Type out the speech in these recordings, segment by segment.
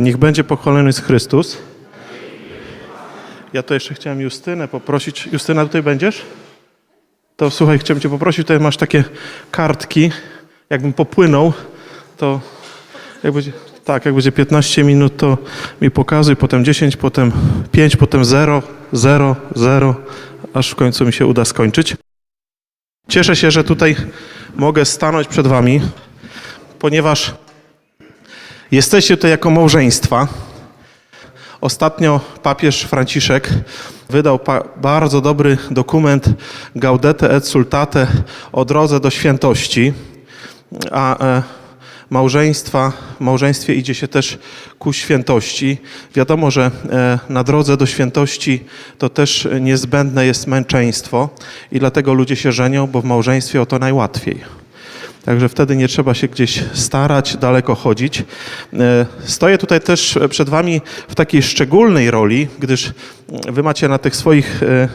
Niech będzie pochwalony jest Chrystus. Ja to jeszcze chciałem Justynę poprosić. Justyna, tutaj będziesz? To słuchaj, chciałem cię poprosić, tutaj masz takie kartki. Jakbym popłynął, to jak będzie, tak, jak będzie 15 minut, to mi pokazuj, potem 10, potem 5, potem 0, 0, 0, aż w końcu mi się uda skończyć. Cieszę się, że tutaj mogę stanąć przed wami, ponieważ jesteście tutaj jako małżeństwa. Ostatnio papież Franciszek wydał bardzo dobry dokument Gaudete et Sultate o drodze do świętości, a e, małżeństwa, małżeństwie idzie się też ku świętości. Wiadomo, że e, na drodze do świętości to też niezbędne jest męczeństwo i dlatego ludzie się żenią, bo w małżeństwie o to najłatwiej. Także wtedy nie trzeba się gdzieś starać, daleko chodzić. E, Stoję tutaj też przed Wami w takiej szczególnej roli, gdyż Wy macie na tych swoich e,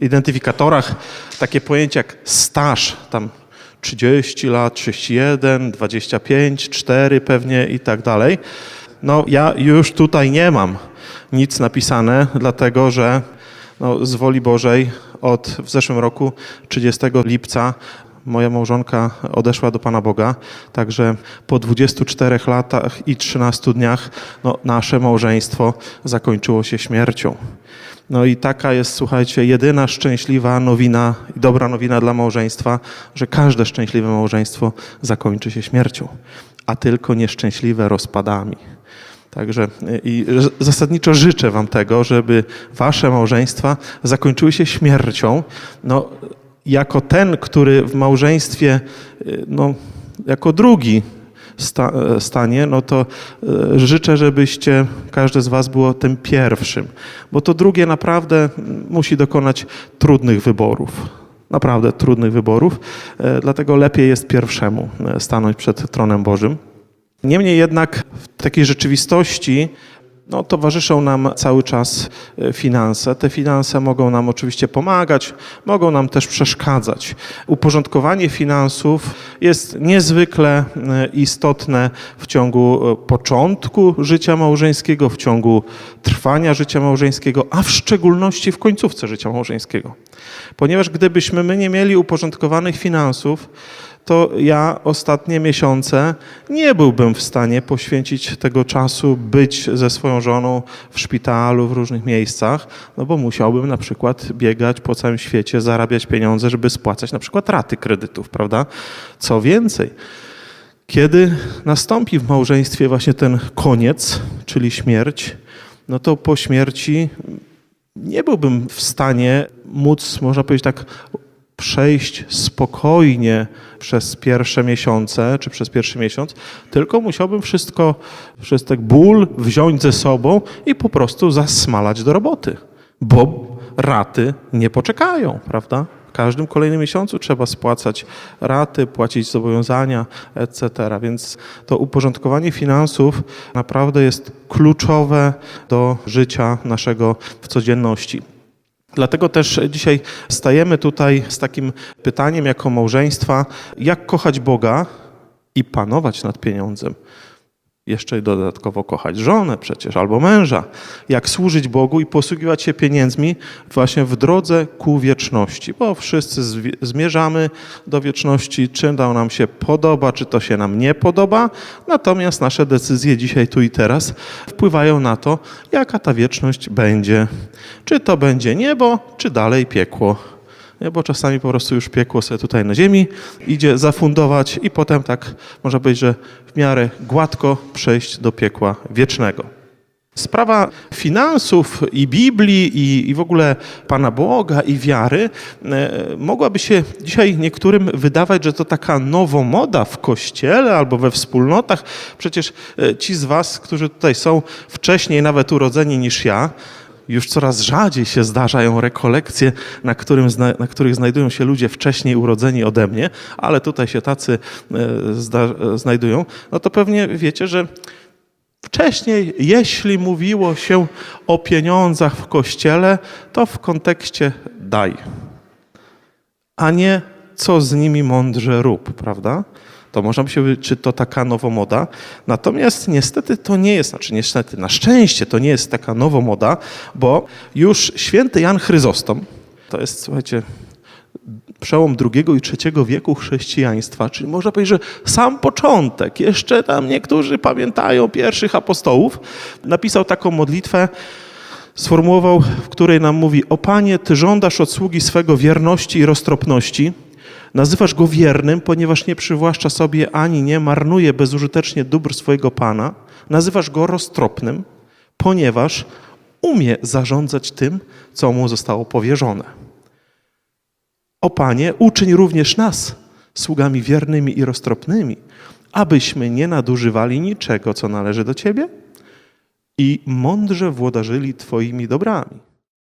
identyfikatorach takie pojęcia jak staż, tam 30 lat, 31, 25, 4 pewnie i tak dalej. No ja już tutaj nie mam nic napisane, dlatego że no, z woli Bożej od w zeszłym roku 30 lipca moja małżonka odeszła do Pana Boga, także po 24 latach i 13 dniach no, nasze małżeństwo zakończyło się śmiercią. No i taka jest, słuchajcie, jedyna szczęśliwa nowina i dobra nowina dla małżeństwa, że każde szczęśliwe małżeństwo zakończy się śmiercią, a tylko nieszczęśliwe rozpadami. Także y, i zasadniczo życzę Wam tego, żeby Wasze małżeństwa zakończyły się śmiercią. No, jako ten, który w małżeństwie, y, no, jako drugi sta, e, stanie, no to e, życzę, żebyście, każdy z Was było tym pierwszym, bo to drugie naprawdę musi dokonać trudnych wyborów. Naprawdę trudnych wyborów, e, dlatego lepiej jest pierwszemu stanąć przed tronem Bożym. Niemniej jednak w takiej rzeczywistości no, towarzyszą nam cały czas e, finanse. Te finanse mogą nam oczywiście pomagać, mogą nam też przeszkadzać. Uporządkowanie finansów jest niezwykle e, istotne w ciągu e, początku życia małżeńskiego, w ciągu trwania życia małżeńskiego, a w szczególności w końcówce życia małżeńskiego. Ponieważ gdybyśmy my nie mieli uporządkowanych finansów, to ja ostatnie miesiące nie byłbym w stanie poświęcić tego czasu, być ze swoją żoną w szpitalu, w różnych miejscach, no bo musiałbym na przykład biegać po całym świecie, zarabiać pieniądze, żeby spłacać na przykład raty kredytów, prawda? Co więcej, kiedy nastąpi w małżeństwie właśnie ten koniec, czyli śmierć, no to po śmierci nie byłbym w stanie móc, można powiedzieć tak, przejść spokojnie przez pierwsze miesiące, czy przez pierwszy miesiąc, tylko musiałbym wszystko, wszystek ból wziąć ze sobą i po prostu zasmalać do roboty, bo raty nie poczekają, prawda? W każdym kolejnym miesiącu trzeba spłacać raty, płacić zobowiązania, etc. Więc to uporządkowanie finansów naprawdę jest kluczowe do życia naszego w codzienności. Dlatego też dzisiaj stajemy tutaj z takim pytaniem jako małżeństwa, jak kochać Boga i panować nad pieniądzem. Jeszcze dodatkowo kochać żonę przecież albo męża. Jak służyć Bogu i posługiwać się pieniędzmi właśnie w drodze ku wieczności, bo wszyscy zmierzamy do wieczności, czy to nam się podoba, czy to się nam nie podoba. Natomiast nasze decyzje dzisiaj, tu i teraz wpływają na to, jaka ta wieczność będzie. Czy to będzie niebo, czy dalej piekło. Bo czasami po prostu już piekło sobie tutaj na ziemi idzie zafundować i potem tak można powiedzieć, że w miarę gładko przejść do piekła wiecznego. Sprawa finansów i Biblii i, i w ogóle Pana Boga i wiary e, mogłaby się dzisiaj niektórym wydawać, że to taka nowomoda w kościele albo we wspólnotach. Przecież e, ci z Was, którzy tutaj są wcześniej nawet urodzeni niż ja, już coraz rzadziej się zdarzają rekolekcje, na, którym, na których znajdują się ludzie wcześniej urodzeni ode mnie, ale tutaj się tacy e, zda, e, znajdują, no to pewnie wiecie, że wcześniej, jeśli mówiło się o pieniądzach w kościele, to w kontekście daj, a nie co z nimi mądrze rób, prawda? To można by się czy to taka nowomoda. Natomiast niestety to nie jest, znaczy niestety, na szczęście to nie jest taka nowomoda, bo już święty Jan Chryzostom, to jest, słuchajcie, przełom II i III wieku chrześcijaństwa, czyli można powiedzieć, że sam początek, jeszcze tam niektórzy pamiętają pierwszych apostołów, napisał taką modlitwę, sformułował, w której nam mówi: O Panie, Ty żądasz od sługi swego wierności i roztropności. Nazywasz go wiernym, ponieważ nie przywłaszcza sobie ani nie marnuje bezużytecznie dóbr swojego Pana. Nazywasz go roztropnym, ponieważ umie zarządzać tym, co mu zostało powierzone. O Panie, uczyń również nas sługami wiernymi i roztropnymi, abyśmy nie nadużywali niczego, co należy do Ciebie i mądrze włodarzyli Twoimi dobrami.